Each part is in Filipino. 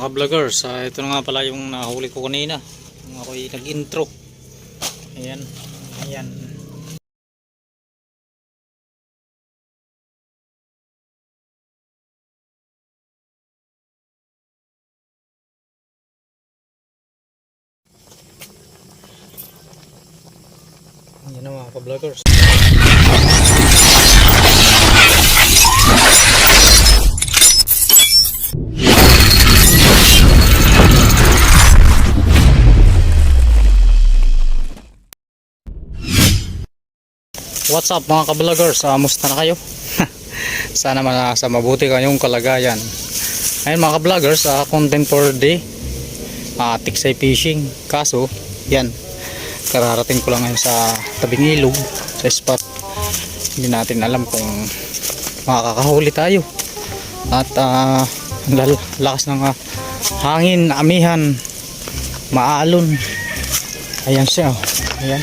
Mga vloggers, ah, ito na nga pala yung nahuli ko kanina. Nung ako'y nag-intro. Ayan. Ayan. Ayan na mga ka-vloggers. What's up mga ka-vloggers? Uh, musta na kayo? Sana man sa mabuti kayong kalagayan. Ayun mga ka-vloggers, uh, content for day. Uh, tiksay fishing. Kaso, yan. Kararating ko lang ngayon sa tabing ilog, sa spot. Hindi natin alam kung makakahuli tayo. At uh, lakas ng uh, hangin, amihan, maalon. Ayan siya. oh. Ayan.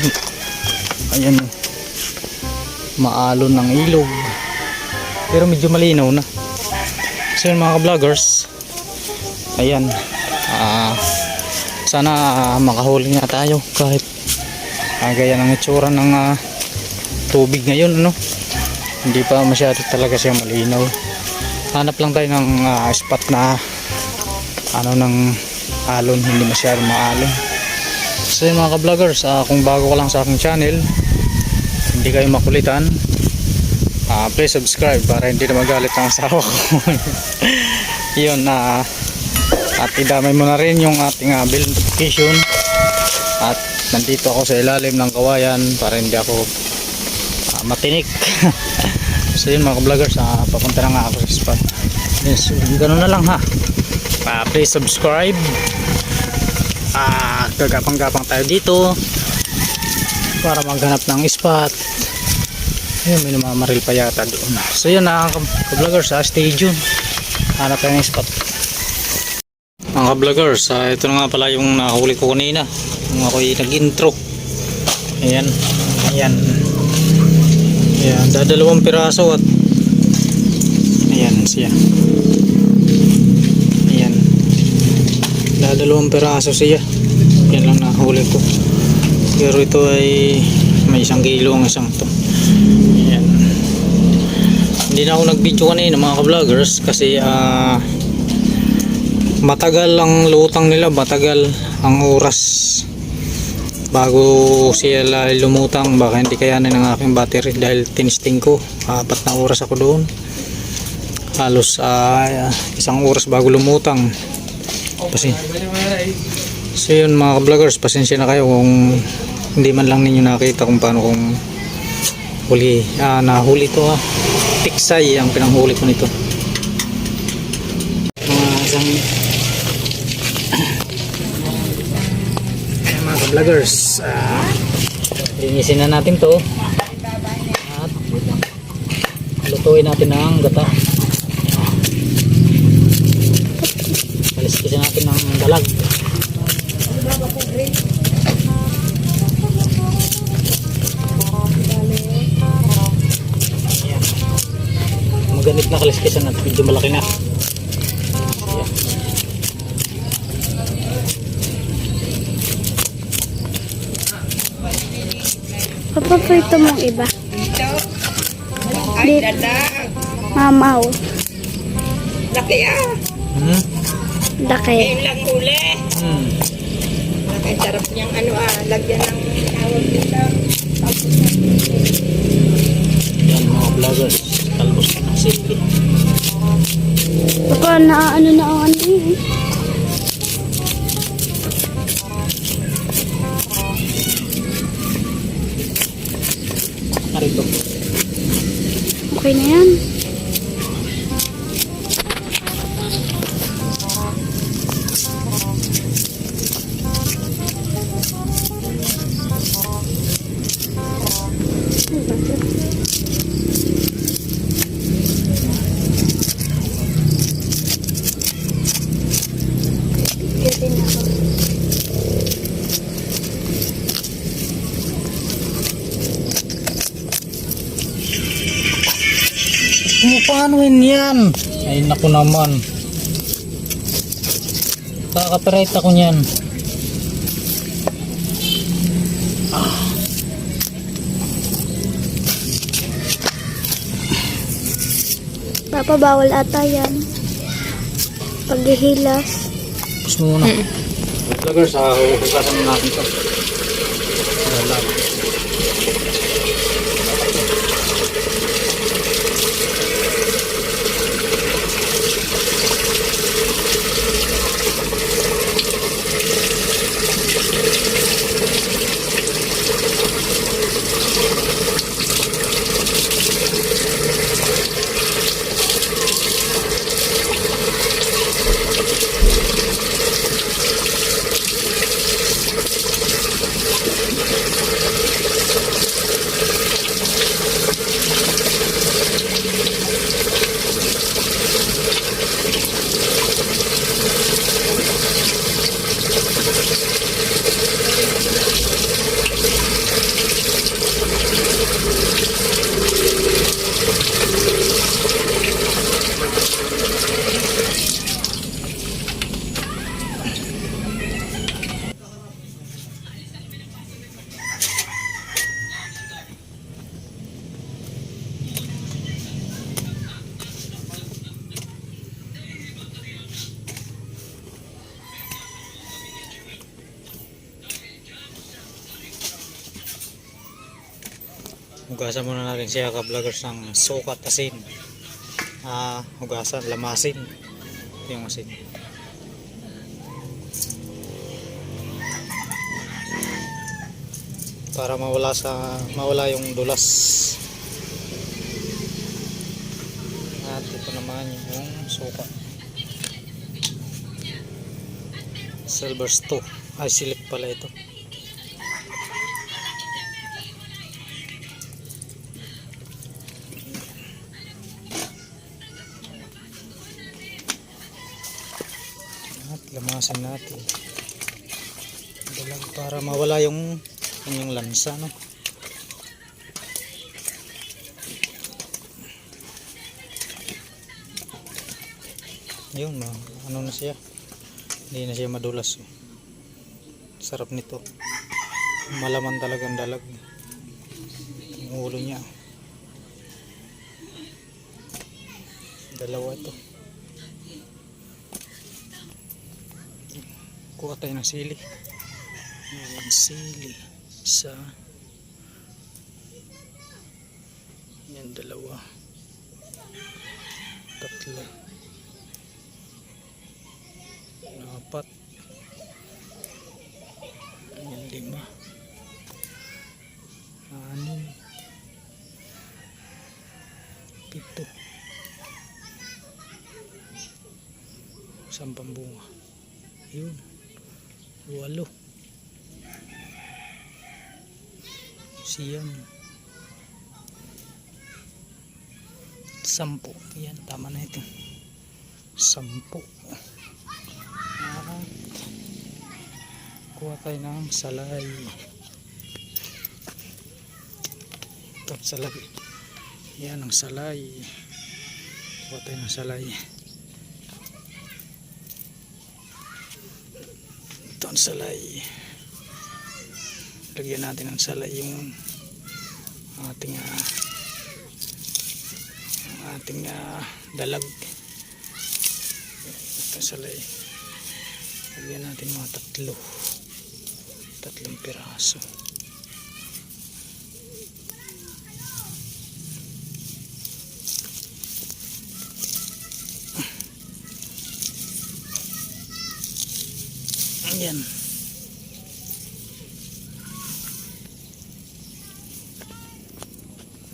Maalon ng ilog. Pero medyo malinaw na. So yun mga vloggers ayan. Ah sana ah, makahuli nga tayo kahit ah, gaya ng itsura ng ah, tubig ngayon ano? Hindi pa masyado talaga siya malinaw. Hanap lang tayo ng ah, spot na ano ng alon. Hindi masyado maalon. So yun mga ka-vloggers ah, kung bago ka lang sa aking channel hindi kayo makulitan. Uh, please subscribe para hindi na magalit ang asawa ko. Yun na at idamay mo na rin yung ating uh, bill notification. At nandito ako sa ilalim ng kawayan para hindi ako uh, matinik. So yun mga vloggers uh, papunta na nga ako sa spot. Yes, ganun na lang ha. Uh, please subscribe. Uh, gagapang-gapang tayo dito para maghanap ng spot. Ayun may namamaril pa yata doon. So yun na ka-vloggers ha stay tuned hanap tayo ng spot. Mga ka-vloggers ah, ito na nga pala yung nahuli ko kanina. Nung ako'y nag-intro. Ayan ayan. Ayan dadalawang piraso at ayan siya. Ayan. Dadalawang piraso siya. Yan lang nahuli ko pero ito ay may isang kilo ang isang to. Yan hindi na ako nag video kanina mga ka-vloggers kasi ah matagal ang lutang nila matagal ang oras bago sila lumutang. Baka hindi kayanin ng aking battery dahil tinisting ko. Apat na oras ako doon. Halos ah, isang oras bago lumutang. Kasi So yun mga vloggers, pasensya na kayo kung hindi man lang ninyo nakita kung paano kung huli, ah, nahuli to ha. Tiksay ang pinanghuli ko nito. Mga isang Ayan, mga vloggers, ah, linisin na natin to at lutuin natin ang gata. Paliskisin natin ng dalag. Maganit na kaliskisan at medyo malaki na. Ayan. Papaprito mong iba. Ay, dadag. Mamaw. Laki ah. Hmm? Daki. Ngayon lang huli. Hmm. Ang sarap niyang ano ah. Lagyan ng tawag dito. Yan mga vloggers. Sili. Papa, na ano na ang ano yun. Narito. Okay na yan. Yun yan? Ay naku naman. Kaka-copyright ako niyan. Papa, bawal ata yan. Paghihilas. Gusto mo muna. Vloggers, uh, hugasan na natin ito. Hugasan muna natin siya ka-vloggers ng sukat asin. Ah, hugasan, lamasin. Yung asin. Para mawala sa mawala yung dulas. At ito naman yung suka. Silver sto. Ay, silip pala ito. At lamasan natin. Dalag para mawala yung kanyang lansa, no? Yun, ma ano na siya. Hindi na siya madulas. Sarap nito. Malaman talagang dalag. Yung ulo niya. Dalawa ito. Kuha tayo ng sili. Ayan, sili isa yan dalawa. Tatlo. Apat. Yan lima. Anim. Pito. Sampang bunga yun walo. Siyam. Sampu yan tama na ito. Sampu at kuha tayo ng salay. Ito salay. Yan ang salay. Kuha tayo ng salay ito ang salay. Lagyan natin ng salay yung ating ang ating ah, dalag. Ito salay. Lagyan natin mga tatlo. Tatlong piraso Ayan.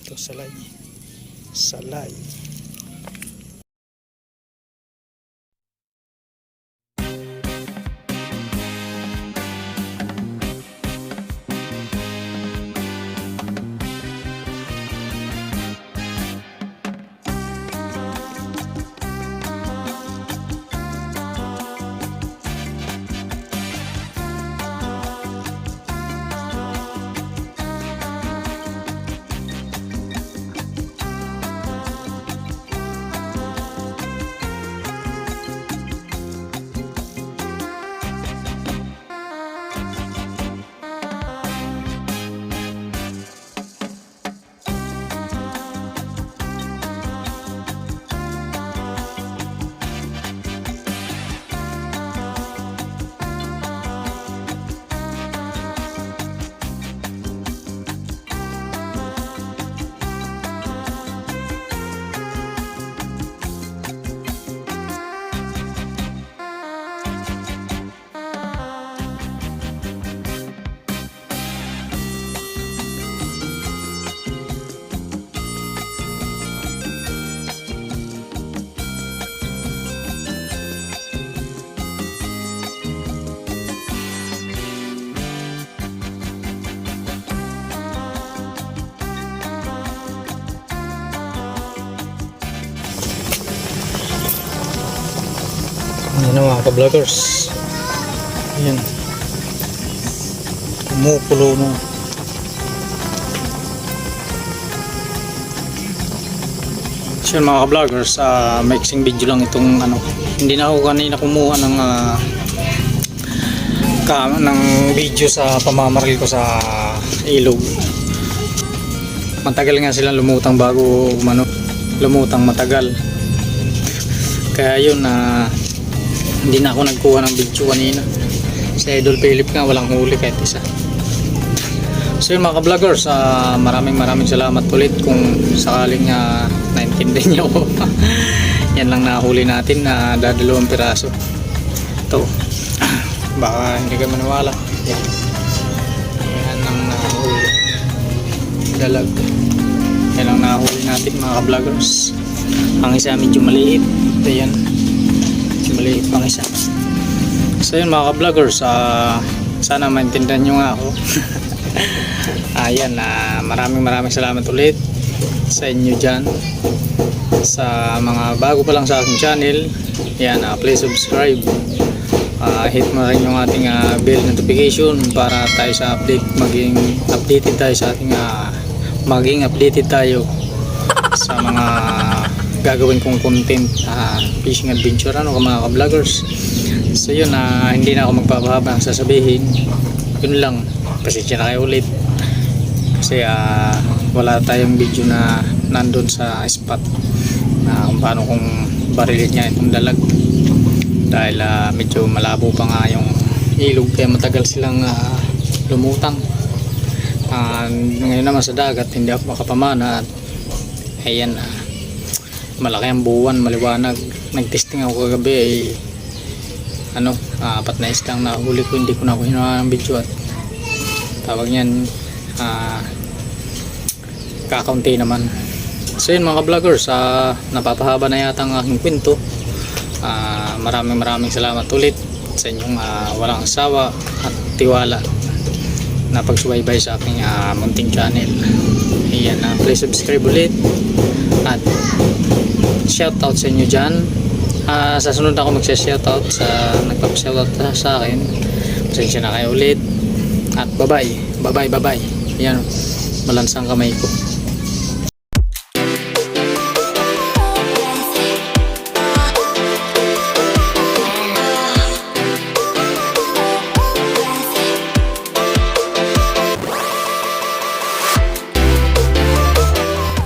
Ito salay. Salay. Na mga ka-vloggers. Ayan. Kumukulo na. So mga ka-vloggers, uh, mixing video lang itong ano. Hindi na ako kanina kumuha ng ah, ka, ng video sa pamamaril ko sa ilog. Matagal nga sila lumutang bago umano. Lumutang matagal. Kaya yun na hindi na ako nagkuha ng video kanina. Si Idol Philip nga walang huli kahit isa. So yun mga ka-vloggers, ah, maraming maraming salamat ulit kung sakaling uh, naintindihan ako. Yan lang nahuli natin na dadalawang piraso. Ito. Baka hindi ka maniwala. Yan. Yan ang nahuli. Dalag. Yan ang nahuli natin mga ka-vloggers. Ang isa medyo maliit. Ito yan. Maliit pang isa. So yun mga ka-vloggers, ah, sana maintindihan nyo nga ako. Ayan, ah, maraming maraming salamat ulit sa inyo dyan. Sa mga bago pa lang sa aking channel, yan, ah, please subscribe. Ah, hit mo rin yung ating ah, bell notification para tayo sa update, maging updated tayo sa ating ah, maging updated tayo sa mga gagawin kong content ah, fishing adventure ano mga ka-vloggers. So yun na hindi na ako magpapahaba sasabihin. Yun lang. Pasensya na kayo ulit. Kasi ah, wala tayong video na nandun sa spot na kung paano kung barilin niya itong dalag. Dahil ah, medyo malabo pa nga yung ilog kaya matagal silang ah, lumutang. Ah, ngayon naman sa dagat hindi ako makapamana at ayan ah, malaki ang buwan maliwanag. Nagtesting ako kagabi ay ano ah, apat na islang nahuli ko hindi ko na ako hinawa ng video at tawag niyan ah, kakaunti naman. So yun mga vloggers ah, napapahaba na yata ang aking kwento. Ah, maraming maraming salamat ulit sa inyong ah, walang asawa at tiwala na pagsubaybay sa aking ah, munting channel ayan na. Please subscribe ulit. At shout out sa inyo dyan. Ah, sa sunod ako magsa-shoutout sa nagpapa-shoutout sa, sa akin. Pasensya na kayo ulit. At bye bye bye bye bye bye yan malansang kamay ko